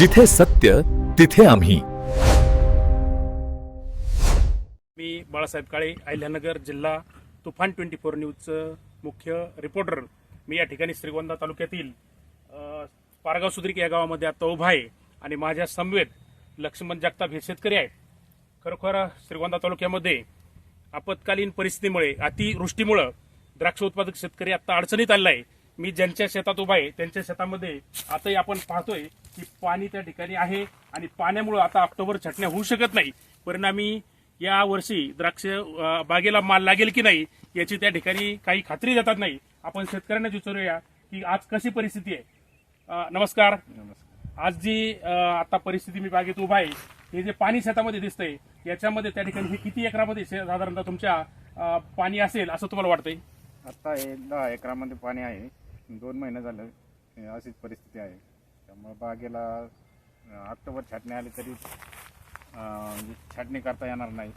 जिथे सत्य तिथे आम्ही. मी बाळासाहेब काळे अहिल्यानगर जिल्हा तुफान ट्वेंटी फोर न्यूजचं मुख्य रिपोर्टर. मी या ठिकाणी श्रीगोंदा तालुक्यातील पारगाव सुद्रिक या गावामध्ये आता उभा आहे आणि माझ्या समवेत लक्ष्मण जगताप हे शेतकरी आहेत. खरोखर श्रीगोंदा तालुक्यामध्ये आपत्कालीन परिस्थितीमुळे अतिवृष्टीमुळं द्राक्ष उत्पादक शेतकरी आता अडचणीत आलेला आहे. मी ज्यांच्या शेतात उभा आहे त्यांच्या शेतामध्ये आताही आपण पाहतोय की पाणी त्या ठिकाणी आहे आणि पाण्यामुळं आता ऑक्टोबर छटण्या होऊ शकत नाही. परिणामी या वर्षी द्राक्ष बागेला माल लागेल की नाही याची त्या ठिकाणी काही खात्री देतात नाही. आपण शेतकऱ्यांना विचारूया की आज कशी परिस्थिती आहे. अं, नमस्कार. आज जी आता परिस्थिती मी बागेत उभा आहे हे जे पाणी शेतामध्ये दिसतंय याच्यामध्ये त्या ठिकाणी हे किती एकरामध्ये साधारणतः तुमच्या पाणी असेल असं तुम्हाला वाटतंय? आता हे दहा एकरामध्ये पाणी आहे. दोन महिने झालं अशीच परिस्थिती आहे. त्यामुळे बागेला ऑक्टोबर छाटणी आली तरी म्हणजे छाटणी करता येणार नाही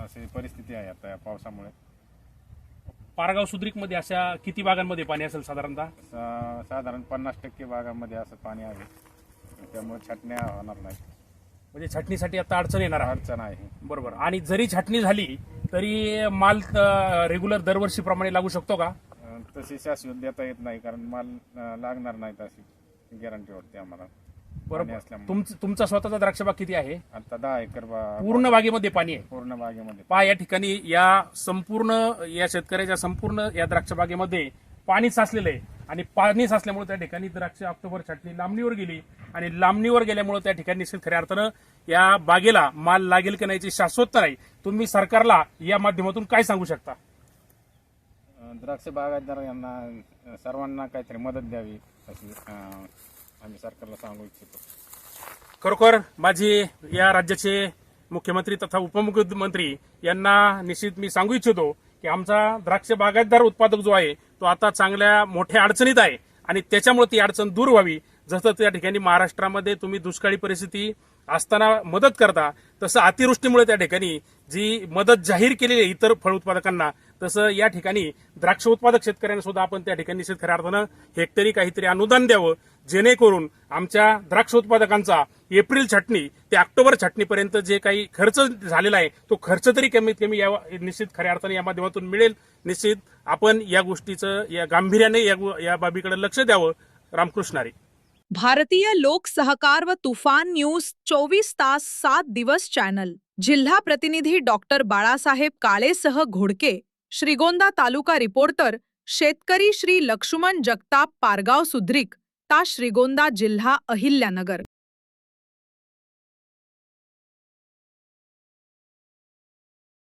अशी परिस्थिती आहे आता या पावसामुळे. पारगाव सुद्रिकमध्ये अशा किती बागांमध्ये पाणी असेल साधारणतः? सा- साधारण पन्नास टक्के बागामध्ये असं पाणी आहे. त्यामुळे छाटण्या होणार नाही. म्हणजे छाटणीसाठी आता अडचण येणार आहे. अडचण आहे. बरोबर. आणि जरी छाटणी झाली तरी माल रेग्युलर दरवर्षीप्रमाणे लागू शकतो का? अं, तशी शाश्वत देता येत नाही कारण माल अं, लागणार नाहीत अशी गॅरंटी वाटते आम्हाला. पाणी बरोबर असल्यामुळे. तुमचं तुमचा स्वतःचा द्राक्षबाग किती आहे? आता दहा एकर बा पूर्ण बागेमध्ये पाणी आहे. पूर्ण बागेमध्ये. पहा या ठिकाणी या संपूर्ण या शेतकऱ्याच्या संपूर्ण या द्राक्ष बागेमध्ये पाणी साचलेलं आहे. आणि पाणी साचल्यामुळे त्या ठिकाणी द्राक्ष ऑक्टोबर छाटणी लांबणीवर गेली. आणि लांबणीवर गेल्यामुळे त्या ठिकाणी निश्चित खऱ्या अर्थानं या बागेला माल लागेल की नाहीची शाश्वतता नाही. तुम्ही सरकारला या माध्यमातून काय सांगू शकता? द्राक्ष बागायतदार यांना सर्वांना काहीतरी मदत द्यावी अशी आम्ही सरकारला सांगू इच्छितो. खरोखर माझी या राज्याचे मुख्यमंत्री तथा उपमुख्यमंत्री यांना निश्चित मी सांगू इच्छितो की आमचा द्राक्ष बागायतदार उत्पादक जो आहे तो आता चांगल्या मोठ्या अडचणीत आहे आणि त्याच्यामुळे ती अडचण दूर व्हावी. जसं त्या ठिकाणी महाराष्ट्रामध्ये तुम्ही दुष्काळी परिस्थिती असताना मदत करता तसं अतिवृष्टीमुळे त्या ठिकाणी जी मदत जाहीर केलेली आहे इतर फळ उत्पादकांना तसं या ठिकाणी द्राक्ष उत्पादक शेतकऱ्यांना सुद्धा आपण त्या ठिकाणी निश्चित खऱ्या अर्थानं हेक्टरी काहीतरी अनुदान द्यावं जेणेकरून आमच्या द्राक्ष उत्पादकांचा एप्रिल छाटणी ते ऑक्टोबर छाटणीपर्यंत जे काही खर्च झालेला आहे तो खर्च तरी कमीत कमी या निश्चित खऱ्या अर्थाने या माध्यमातून मिळेल. निश्चित आपण या गोष्टीचं या गांभीर्याने या या बाबीकडे लक्ष द्यावं. रामकृष्णारी भारतीय लोक सहकार व तुफान न्यूज चोवीस तास सात दिवस चॅनल. जिल्हा प्रतिनिधी डॉक्टर बाळासाहेब काळेसह घोडके. श्रीगोंदा तालुका रिपोर्टर शेतकरी श्री लक्ष्मण जगताप पारगाव सुद्रिक ता श्रीगोंदा जिल्हा अहिल्यानगर.